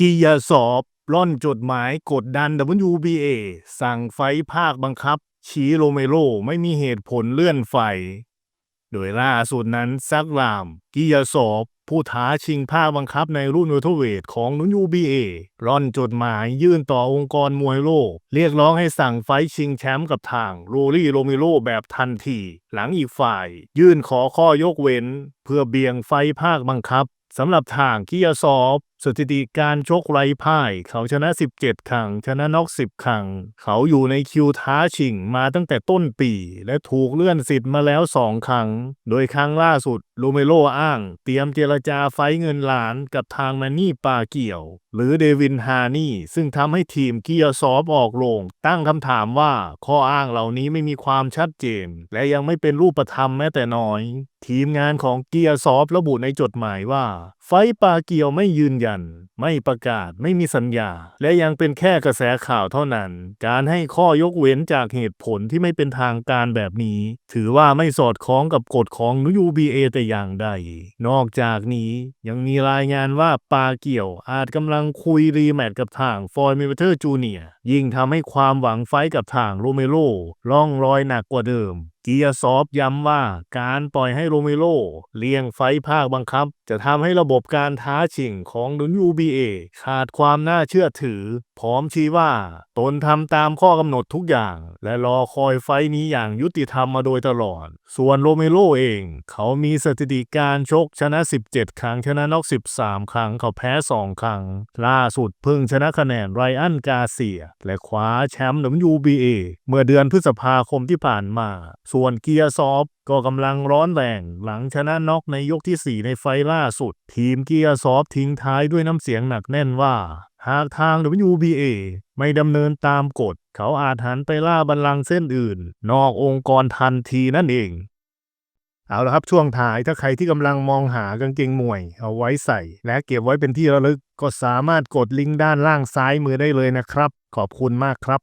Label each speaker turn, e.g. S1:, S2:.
S1: กิยาสอบร่อนจดหมายกดดัน WBA สั่งไฟภาคบังคับ ชี้โรเมโรไม่มีเหตุผลเลื่อนไฟ โดยล่าสุดนั้นซักราม กิยาสอบ ผู้ท้าชิงภาคบังคับในรุ่นเวทเวทของนุน UBA ร่อนจดหมายยื่นต่อองค์กรมวยโลก เรียกร้องให้สั่งไฟชิงแชมป์กับทางโรลี่โรเมโรแบบทันที หลังอีกฝ่าย ยื่นขอข้อยกเว้น เพื่อเบี่ยงไฟภาคบังคับสำหรับทางกิยาซอฟ สถิติการชกไร้พ่าย เขาชนะ 17 ครั้ง ชนะน็อก 10 ครั้ง เขาอยู่ในคิวท้าชิงมาตั้งแต่ต้นปี และถูกเลื่อนสิทธิ์มาแล้ว 2 ครั้ง โดยครั้งล่าสุดโรเมโรอ้าง เตรียมเจรจาไฟเงินล้านกับทางแมนนี่ปาเกี่ยว หรือเดวินฮานี่ ซึ่งทำให้ทีมเกิยาซอฟออกโรงตั้งคำถามว่าข้ออ้างเหล่านี้ไม่มีความชัดเจน และยังไม่เป็นรูปธรรมแม้แต่น้อย ทีมงานของเกียร์ซอฟระบุในจดหมายว่า ไฟปาเกียวไม่ยืนยันไม่ประกาศไม่มีสัญญา และยังเป็นแค่กระแสข่าวเท่านั้น การให้ข้อยกเว้นจากเหตุผลที่ไม่เป็นทางการแบบนี้ ถือว่าไม่สอดคล้องกับกฎของนูยูบีเอแต่อย่างใด นอกจากนี้ยังมีรายงานว่าปาเกียวอาจกำลังคุยรีแมตช์กับทางฟอยเมเทอร์จูเนียยิ่งทำให้ความหวังไฟกับทางโรเมโรล่องรอยหนักกว่าเดิม กียซอฟย้ำว่าการปล่อยให้โรเมโรเลี่ยงไฟภาคบังคับ จะทำให้ระบบการท้าชิงของนุน UBA ขาดความน่าเชื่อถือ พร้อมชี้ว่า ตนทำตามข้อกำหนดทุกอย่าง และรอคอยไฟนี้อย่างยุติธรรมมาโดยตลอด ส่วนโรเมโรเอง เขามีสถิติการชกชนะ 17 ครั้งชนะน็อก 13 ครั้งเขาแพ้ 2 ครั้ง ล่าสุดเพิ่งชนะคะแนนไรอันกาเซีย และคว้าแชมป์ WBA เมื่อเดือนพฤษภาคมที่ผ่านมาส่่วนเกียร์ซอฟก็กำลังร้อนแรงหลังชนะน็อกในยกที่ 4 ในไฟล์ล่าสุด ทีมเกียร์ซอฟทิ้งท้ายด้วยน้ำเสียงหนักแน่นว่า หากทาง WBA ไม่ดำเนินตามกฎ เขาอาจหันไปล่าบัลลังก์เส้นอื่น นอกองค์กรทันทีนั่นเองเอาละครับช่วงท้ายถ้าใครที่กำลังมองหากางเกงมวย เอาไว้ใส่ และเก็บไว้เป็นที่ระลึก ก็สามารถกดลิงก์ด้านล่างซ้ายมือได้เลยนะครับ ขอบคุณมากครับ